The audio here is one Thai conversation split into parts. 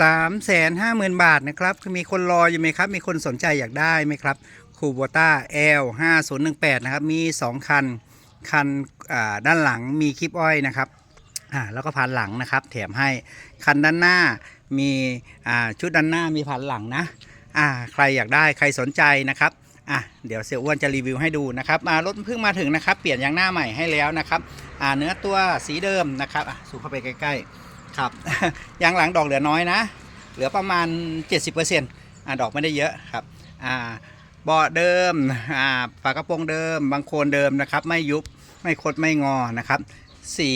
สามแสนห้าหมื่นบาทนะครับ คือมีคนรออยู่ไหมครับ มีคนสนใจอยากได้ไหมครับคูโบต้า L 5 0 1 8นะครับ มี 2 คัน คันด้านหลังมีคลิปอ้อยนะครับอ่าแล้วก็พันหลังนะครับ แถมให้คันด้านหน้ามีอ่าชุดด้านหน้ามีพันหลังนะอ่าใครอยากได้ใครสนใจนะครับอะเดี๋ยวเสียอ้วนจะรีวิวให้ดูนะครับอ่ารถเพิ่งมาถึงนะครับ เปลี่ยนยางหน้าใหม่ให้แล้วนะครับอ่าเนื้อตัวสีเดิมนะครับอะสูงเข้าไปใกล้ๆ ครับ ยางหลังดอกเหลือน้อยนะ เหลือประมาณ 70%อ่าดอกไม่ได้เยอะครับอ่าเบาะเดิมอ่าฝากระโปรงเดิม บางโคนเดิมนะครับ ไม่ยุบไม่คดไม่งอนะครับ สี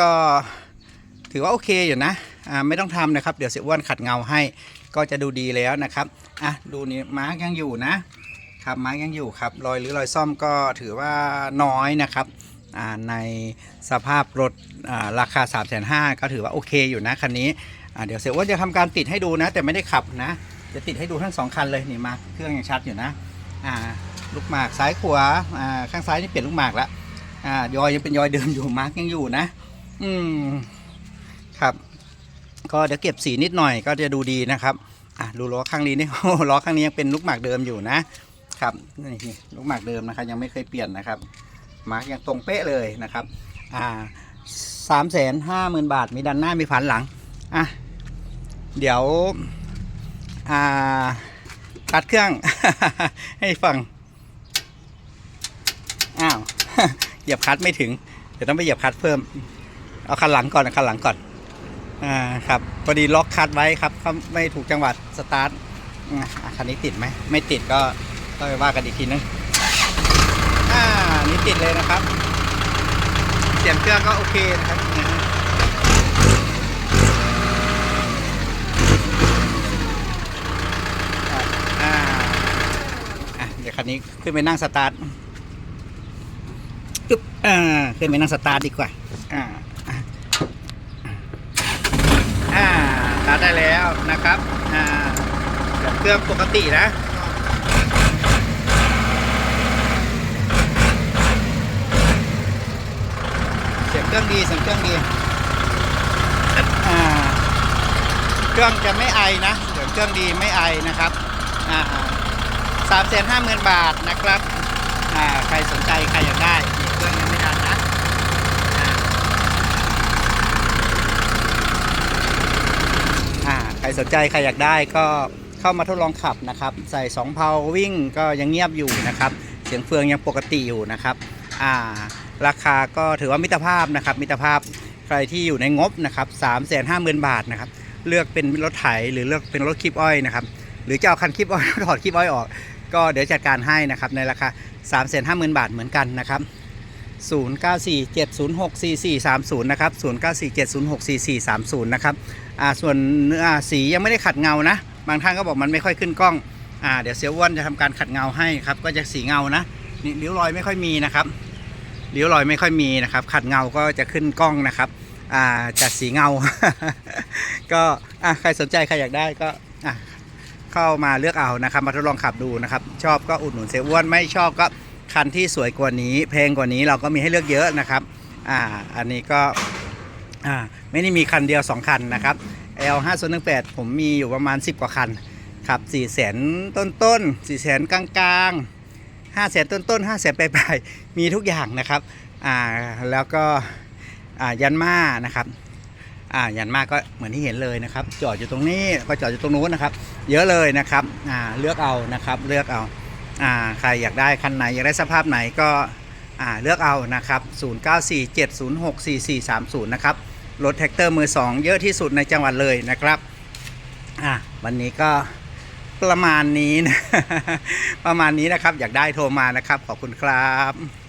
ก็ถือว่าโอเคอยู่นะอ่าไม่ต้องทำนะครับ เดี๋ยวเสียอ้วนขัดเงาให้ก็จะดูดีแล้วนะครับอะดูนี่มาร์กยังอยู่นะครับมาร์กยังอยู่ครับรอยหรือรอยซ่อมก็ถือว่าน้อยนะครับ ในสภาพรถอ่าราคา 3 5 0 0 0ก็ถือว่าโอเคอยู่นะคันนี้เดี๋ยวเสียอ้วนจะทำการติดให้ดูนะ แต่ไม่ได้ขับนะ จะติดให้ดูทั้งสองคันเลยนี่มาเครื่องยังชัดอยู่นะลูกหมากซ้ายขวาอ่าข้างซ้ายนี่เปลี่ยนลูกหมากแล้วยอยยังเป็นยอยเดิมอยู่มาร์กยังอยู่นะ อืมครับก็เดี๋ยวเก็บสีนิดหน่อยก็จะดูดีนะครับอะดูล้อข้างนี้นี่ล้อข้างนี้ยังเป็นลูกหมากเดิมอยู่นะครับนี่ลูกหมากเดิมนะครับยังไม่เคยเปลี่ยนนะครับ มาร์กยังตรงเป๊ะเลยนะครับอ่าสามแสนห้าหมื่นบาทมีด้านหน้ามีผันหลังอะเดี๋ยวอ่าตัดเครื่อง ให้ฟังอ้าวเหยียบคัดไม่ถึง เดี๋ยวต้องไปเหยียบคัดเพิ่ม เอาคันหลังก่อนคันหลังก่อนอ่าครับพอดีล็อกคัดไว้ครับเขาไม่ถูกจังหวัดสตาร์ทคันนี้ติดไหมไม่ติดก็ต้องไปว่ากันอีกทีนึงานี่ติดเลยนะครับ เสียงเครื่องก็โอเคนะครับอ่าอะเดี๋ยวคันนี้ขึ้นไปนั่งสตาร์ทปึ๊บอ่าขึ้นไปนั่งสตาร์ทดีกว่า อ่าอ่าอ่าสตาร์ทได้แล้วนะครับ อ่าเดี๋ยวเครื่องปกตินะ เสียงเครื่องดีเสียงเครื่องดีอ่าเครื่องจะไม่ไอนะเดี๋ยวเครื่องดีไม่ไอนะครับอ่าสามแสนห้าหมื่นบาทนะครับอ่าใครสนใจใครอยากได้เครื่องยังไม่ดันนะอ่าใครสนใจใครอยากได้ก็เข้ามาทดลองขับนะครับ ใส่สองเพาวิ่งก็ยังเงียบอยู่นะครับ เสียงเฟืองยังปกติอยู่นะครับ อ่า ราคาก็ถือว่ามิตรภาพนะครับมิตรภาพใครที่อยู่ในงบนะครับสามแสนห้าหมื่นบาทนะครับเลือกเป็นรถไถหรือเลือกเป็นรถคลิปอ้อยนะครับหรือจะเอาคันคลิปอ้อยถอดคลิปอ้อยออก ก็เดี๋ยวจัดการให้นะครับในราคา3 5 0 0 0 0บาทเหมือนกันนะครับ0947064430นะครับ0947064430นะครับอ่าส่วนเนื้อสียังไม่ได้ขัดเงานะ บางท่านก็บอกมันไม่ค่อยขึ้นกล้องอ่าเดี๋ยวเสียอ้วนจะทำการขัดเงาให้ครับก็จะสีเงานะนี่ริ้วรอยไม่ค่อยมีนะครับ ริ้วรอยไม่ค่อยมีนะครับ ขัดเงาก็จะขึ้นกล้องนะครับอ่าจะสีเงา ก็ใครสนใจใครอยากได้ก็เข้ามาเลือกเอานะครับ มาทดลองขับดูนะครับ ชอบก็อุดหนุนเซอ้วนไม่ชอบก็คันที่สวยกว่านี้แพงกว่านี้เราก็มีให้เลือกเยอะนะครับอ่าอันนี้ก็อ่าไม่ได้มีคันเดียว 2 คันนะครับ L 5 0 1 8ผมมีอยู่ประมาณ 10 กว่าคัน ครับ4 0 0 0 0ต้นต้น4 0 0 0 0 กลางก ลาง5 0 0 0 0ต้นต้น5 0 0 0 0ปลายปลายๆมีทุกอย่างนะครับอ่าแล้วก็อ่ายันมานะครับอ่ายันมากก็เหมือนที่เห็นเลยนะครับ จอดอยู่ตรงนี้ก็จอดอยู่ตรงนู้นนะครับ เยอะเลยนะครับอ่าเลือกเอานะครับเลือกเอาอ่าใครอยากได้คันไหนอยากได้สภาพไหนก็อ่าเลือกเอานะครับ 0947064430 นะครับรถแท็กเตอร์มือ 2 เยอะที่สุดในจังหวัดเลยนะครับอ่าวันนี้ก็ ประมาณนี้นะ ประมาณนี้นะครับ อยากได้โทรมานะครับ ขอบคุณครับ